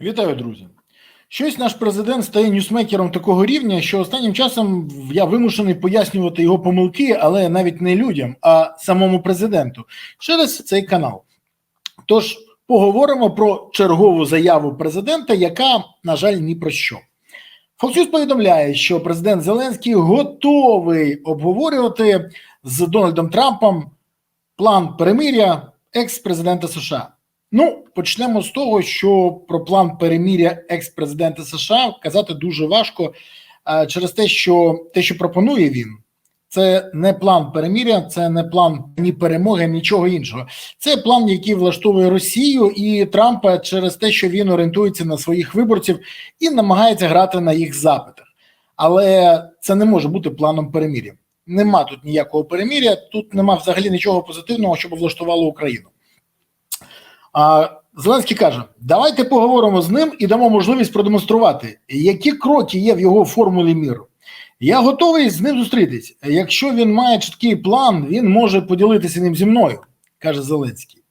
Вітаю, друзі. Щось наш президент стає ньюсмейкером такого рівня, що останнім часом я вимушений пояснювати його помилки, але навіть не людям, а самому президенту через цей канал. Тож поговоримо про чергову заяву президента, яка, на жаль, ні про що. Fox повідомляє, що президент Зеленський готовий обговорювати з Дональдом Трампом план перемиря екс-президента США. Ну, почнемо з того, що про план переміря екс-президента США казати дуже важко через те, що те, що пропонує він, це не план переміря, це не план ні перемоги, нічого іншого. Це план, який влаштовує Росію і Трампа через те, що він орієнтується на своїх виборців і намагається грати на їх запитах. Але це не може бути планом переміря. Нема тут ніякого переміря, тут нема взагалі нічого позитивного, що влаштувало Україну. Зеленський каже: давайте поговоримо з ним і дамо можливість продемонструвати, які кроки є в його формулі міру. Я готовий з ним зустрітись. Якщо він має чіткий план, він може поділитися ним зі мною, каже Зеленський.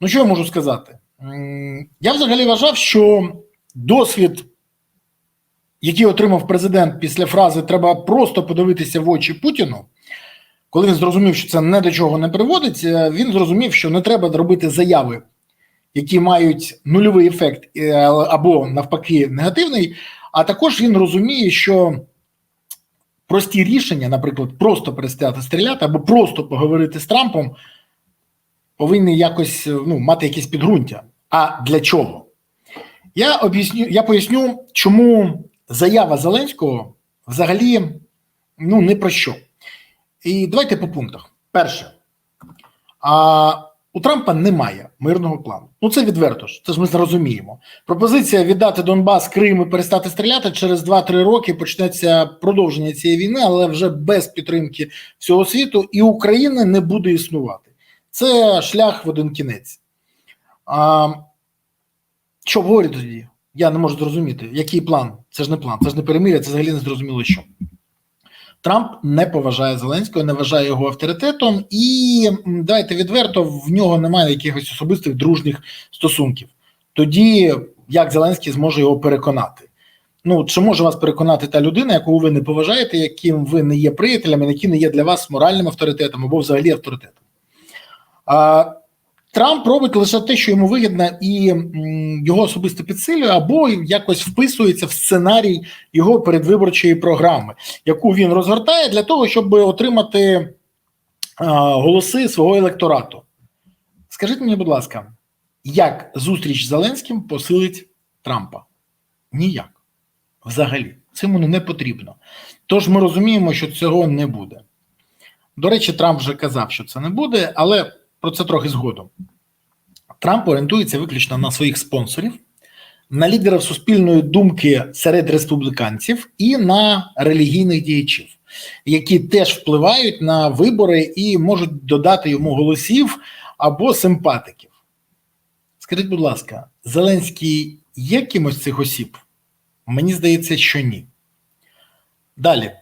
Ну, що я можу сказати? Я взагалі вважав, що досвід, який отримав президент після фрази Треба просто подивитися в очі Путіну. Коли він зрозумів, що це не до чого не приводить, е, він зрозумів, що не треба робити заяви, які мають нульовий ефект е, або навпаки негативний. А також він розуміє, що прості рішення, наприклад, просто перестати стріляти або просто поговорити з Трампом, повинні якось е, ну, мати якесь підґрунтя. А для чого? Я об'ясню, я поясню, чому заява Зеленського взагалі ну, не про що. І давайте по пунктах. Перше, а у Трампа немає мирного плану. Ну це відверто ж, це ж ми зрозуміємо. Пропозиція віддати Донбас, Крим і перестати стріляти через 2-3 роки почнеться продовження цієї війни, але вже без підтримки всього світу, і України не буде існувати. Це шлях в один кінець. А, Що говорить тоді? Я не можу зрозуміти, який план? Це ж не план, це ж не перемир'я, це взагалі не зрозуміло що. Трамп не поважає Зеленського, не вважає його авторитетом, і давайте відверто в нього немає якихось особистих дружніх стосунків. Тоді як Зеленський зможе його переконати? Ну чи може вас переконати та людина, яку ви не поважаєте, яким ви не є приятелями, які не є для вас моральним авторитетом або взагалі авторитетом? А, Трамп робить лише те, що йому вигідно, і його особисто підсилює, або якось вписується в сценарій його передвиборчої програми, яку він розгортає для того, щоб отримати голоси свого електорату. Скажіть мені, будь ласка, як зустріч з Зеленським посилить Трампа? Ніяк. Взагалі, це йому не потрібно. Тож ми розуміємо, що цього не буде. До речі, Трамп вже казав, що це не буде, але про це трохи згодом. Трамп орієнтується виключно на своїх спонсорів, на лідерів суспільної думки серед республіканців і на релігійних діячів, які теж впливають на вибори і можуть додати йому голосів або симпатиків. Скажіть, будь ласка, Зеленський є кимось цих осіб? Мені здається, що ні. Далі.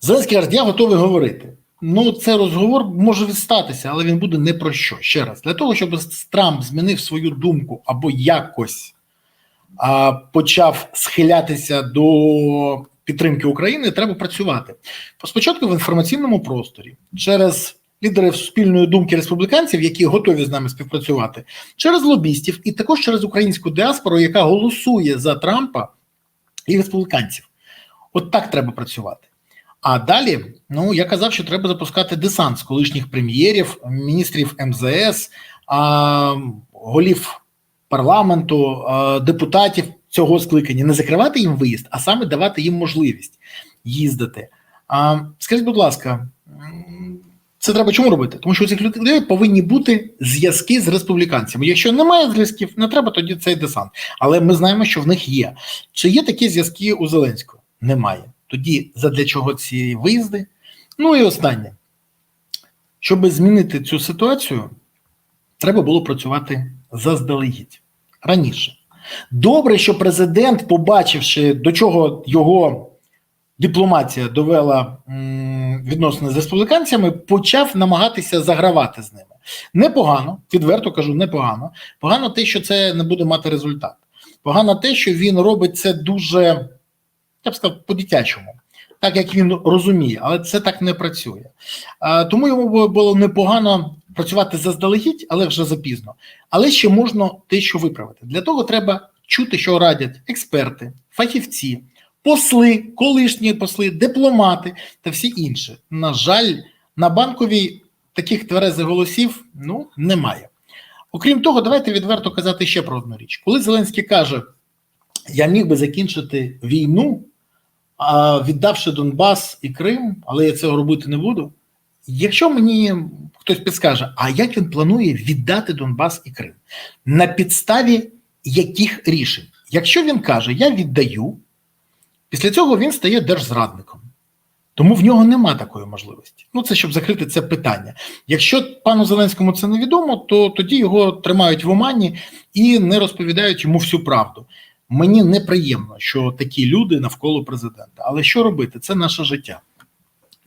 Зеленський каже, я готовий говорити. Ну, це розговор може відстатися, але він буде не про що. Ще раз, для того, щоб Трамп змінив свою думку або якось а, почав схилятися до підтримки України, треба працювати. Спочатку в інформаційному просторі через лідерів суспільної думки республіканців, які готові з нами співпрацювати, через лобістів, і також через українську діаспору, яка голосує за Трампа і республіканців. От так треба працювати. А далі, ну я казав, що треба запускати десант з колишніх прем'єрів, міністрів МЗС, а, голів парламенту, а, депутатів цього скликання, не закривати їм виїзд, а саме давати їм можливість їздити. А, Скажіть, будь ласка, це треба чому робити? Тому що у цих людей повинні бути зв'язки з республіканцями. Якщо немає зв'язків, не треба тоді цей десант. Але ми знаємо, що в них є. Чи є такі зв'язки у Зеленського? Немає. Тоді задля чого ці виїзди? Ну і останнє. Щоб змінити цю ситуацію, треба було працювати заздалегідь раніше. Добре, що президент, побачивши, до чого його дипломатія довела відносини з республіканцями, почав намагатися загравати з ними. Непогано, відверто кажу, непогано. Погано те, що це не буде мати результат. Погано те, що він робить це дуже, я б сказав, по-дитячому, так як він розуміє, але це так не працює. Тому йому було- непогано працювати заздалегідь, але вже запізно. Але ще можна те, що виправити. Для того треба чути, що радять експерти, фахівці, посли, колишні посли, дипломати та всі інші. На жаль, на банковій таких тверезих голосів ну немає. Окрім того, давайте відверто казати ще про одну річ. Коли Зеленський каже, я міг би закінчити війну, віддавши Донбас і Крим, але я цього робити не буду. Якщо мені хтось підскаже, а як він планує віддати Донбас і Крим? На підставі яких рішень? Якщо він каже, я віддаю, після цього він стає держзрадником. Тому в нього нема такої можливості. Ну, це щоб закрити це питання. Якщо пану Зеленському це невідомо, то тоді його тримають в омані і не розповідають йому всю правду. Мені неприємно, що такі люди навколо президента. Але що робити? Це наше життя.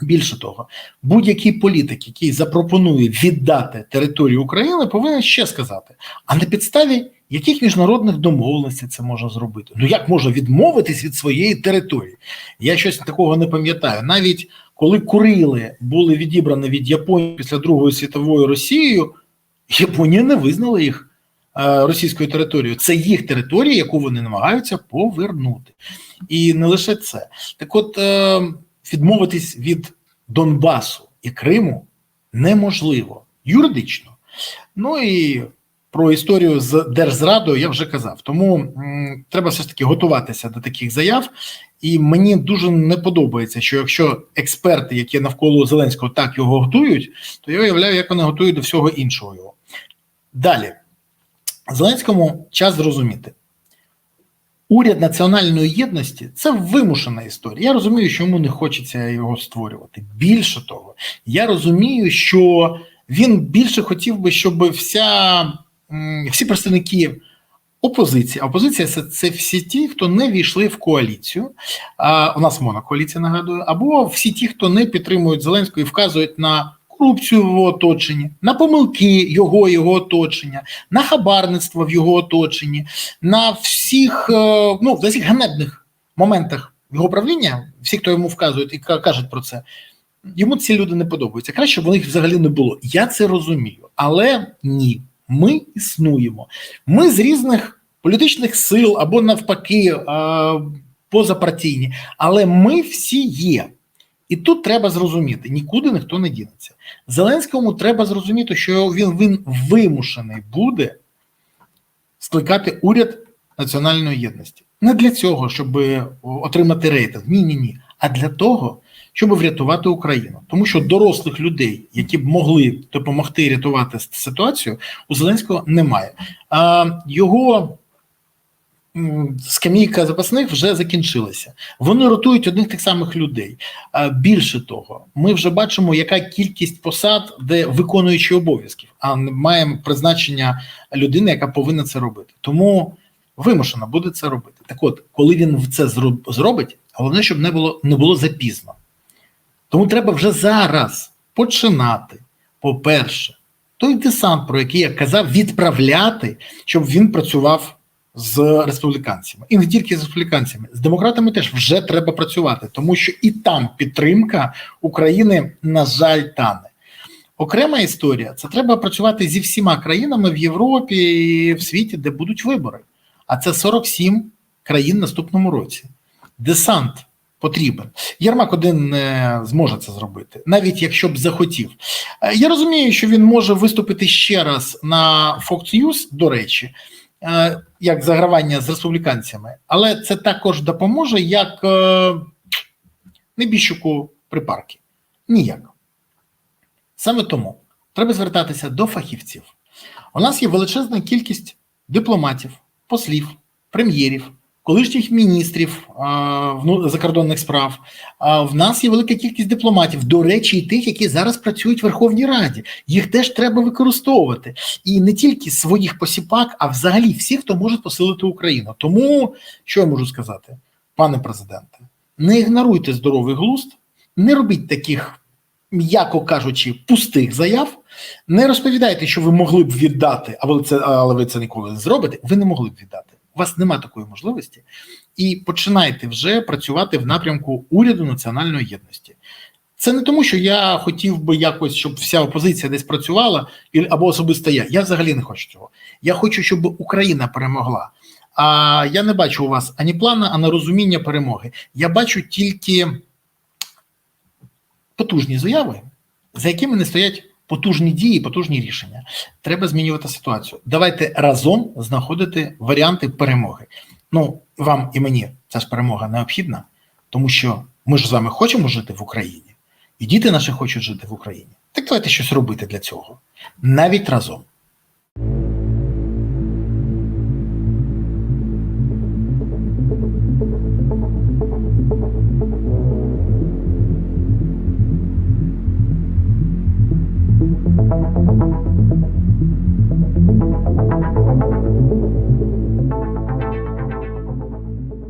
Більше того, будь-який політик, який запропонує віддати територію України, повинен ще сказати: а на підставі яких міжнародних домовленостей це можна зробити? Ну як можна відмовитись від своєї території? Я щось такого не пам'ятаю. Навіть коли Курили були відібрані від Японії після Другої світової Росією, Японія не визнала їх російською територією. Це їх територія, яку вони намагаються повернути. І не лише це. Так, от е, відмовитись від Донбасу і Криму неможливо юридично. Ну і про історію з держзрадою я вже казав. Тому м, треба все ж таки готуватися до таких заяв. І мені дуже не подобається, що якщо експерти, які навколо Зеленського так його готують, то я уявляю, як вони готують до всього іншого його. Далі, Зеленському час зрозуміти. Уряд національної єдності це вимушена історія. Я розумію, що йому не хочеться його створювати. Більше того, я розумію, що він більше хотів би, щоб вся, всі представники опозиції, опозиція це, це всі ті, хто не війшли в коаліцію. А, у нас монокоаліція, нагадую, або всі ті, хто не підтримують Зеленського і вказують на корупцію в його оточенні, на помилки його, його оточення, на хабарництво в його оточенні, на всіх, е, ну, в всіх ганебних моментах його правління, всі, хто йому вказують і кажуть про це, йому ці люди не подобаються. Краще б у них взагалі не було. Я це розумію, але ні. Ми існуємо. Ми з різних політичних сил або навпаки е, позапартійні, але ми всі є. І тут треба зрозуміти, нікуди ніхто не дінеться. Зеленському треба зрозуміти, що він, він вимушений буде скликати уряд національної єдності. Не для цього, щоб отримати рейтинг. Ні, ні, ні. А для того, щоб врятувати Україну. Тому що дорослих людей, які б могли допомогти рятувати ситуацію, у Зеленського немає. А його скамійка запасних вже закінчилася. Вони ротують одних тих самих людей. Більше того, ми вже бачимо, яка кількість посад, де виконуючі обов'язків, а маємо призначення людини, яка повинна це робити. Тому вимушено буде це робити. Так от, коли він це зробить, головне, щоб не було не було запізно. Тому треба вже зараз починати. По-перше, той десант, про який я казав, відправляти, щоб він працював з республіканцями. І не тільки з республіканцями, з демократами теж вже треба працювати, тому що і там підтримка України, на жаль, тане. Окрема історія це треба працювати зі всіма країнами в Європі і в світі, де будуть вибори. А це 47 країн наступному році. Десант потрібен. Єрмак один не зможе це зробити, навіть якщо б захотів. Е, Я розумію, що він може виступити ще раз на Fox News, до речі, як загравання з республіканцями, але це також допоможе як небіщуку небіжчику припарки. Ніяк. Саме тому треба звертатися до фахівців. У нас є величезна кількість дипломатів, послів, прем'єрів, колишніх міністрів закордонних справ. В нас є велика кількість дипломатів, до речі, і тих, які зараз працюють в Верховній Раді. Їх теж треба використовувати. І не тільки своїх посіпак, а взагалі всіх, хто може посилити Україну. Тому що я можу сказати, пане президенте, не ігноруйте здоровий глузд, не робіть таких м'яко кажучи, пустих заяв. Не розповідайте, що ви могли б віддати, але це але ви це ніколи не зробите. Ви не могли б віддати. Вас нема такої можливості, і починайте вже працювати в напрямку уряду національної єдності. Це не тому, що я хотів би якось, щоб вся опозиція десь працювала, або особисто я. Я взагалі не хочу цього. Я хочу, щоб Україна перемогла. А я не бачу у вас ані плана, ані розуміння перемоги. Я бачу тільки потужні заяви, за якими не стоять потужні дії, потужні рішення. Треба змінювати ситуацію. Давайте разом знаходити варіанти перемоги. Ну, вам і мені ця ж перемога необхідна, тому що ми ж з вами хочемо жити в Україні, і діти наші хочуть жити в Україні. Так давайте щось робити для цього. Навіть разом.